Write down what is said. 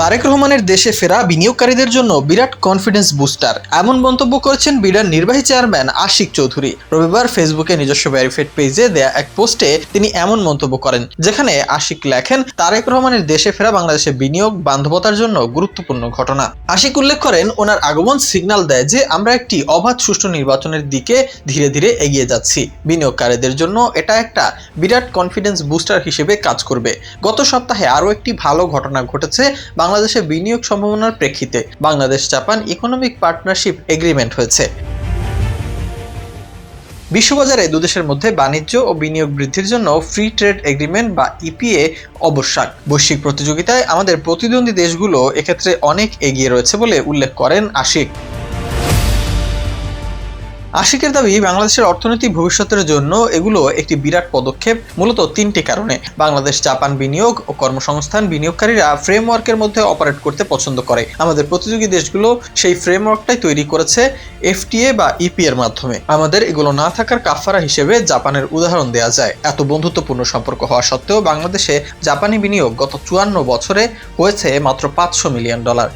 তারেক রহমানের দেশে ফেরা বিনিয়োগকারীদের জন্য বিরাট কনফিডেন্স বুস্টার এমন মন্তব্য করেছেন বিডার নির্বাহী চেয়ারম্যান আশিক চৌধুরী। রবিবার ফেসবুকে নিজস্ব ভেরিফাইড পেজে দেয়া এক পোস্টে তিনি এমন মন্তব্য করেন, যেখানে আশিক লেখেন, তারেক রহমানের দেশে ফেরা বাংলাদেশে বিনিয়োগ বান্ধবতার জন্য গুরুত্বপূর্ণ ঘটনা। আশিক উল্লেখ করেন, ওনার আগমন সিগন্যাল দেয় যে আমরা একটি অবাধ সুষ্ঠু নির্বাচনের দিকে ধীরে ধীরে এগিয়ে যাচ্ছি। বিনিয়োগকারীদের জন্য এটা একটা বিরাট কনফিডেন্স বুস্টার হিসেবে কাজ করবে। গত সপ্তাহে আরও একটি ভালো ঘটনা ঘটেছে বাংলাদেশে বিনিয়োগ সম্ভাবনার প্রেক্ষিতে Bangladesh Japan economic partnership agreement হয়েছে। বিশ্ববাজারে দুদেশের মধ্যে বাণিজ্য ও বিনিয়োগ বৃদ্ধির জন্য ফ্রি ট্রেড এগ্রিমেন্ট বা ইপিএ অবশ্যক বৈশ্বিক প্রতিযোগিতায় আমাদের প্রতিদ্বন্দ্বী দেশগুলো এক্ষেত্রে অনেক এগিয়ে রয়েছে বলে উল্লেখ করেন আশিক। আশিকের দাবি, বাংলাদেশের অর্থনৈতিক ভবিষ্যতের জন্য এগুলো একটি বিরাট পদক্ষেপ, মূলত তিনটি কারণে। বাংলাদেশ জাপান বিনিয়োগ ও কর্মসংস্থান বিনিয়োগকারীরা ফ্রেমওয়ার্কের মধ্যে অপারেট করতে পছন্দ করে। আমাদের প্রতিযোগী দেশগুলো সেই ফ্রেমওয়ার্কটাই তৈরি করেছে এফটিএ বা ইপি এর মাধ্যমে। আমাদের এগুলো না থাকার কাফারা হিসেবে জাপানের উদাহরণ দেওয়া যায়। এত বন্ধুত্বপূর্ণ সম্পর্ক হওয়া সত্ত্বেও বাংলাদেশে জাপানি বিনিয়োগ গত চুয়ান্ন বছরে হয়েছে মাত্র পাঁচশো মিলিয়ন ডলার।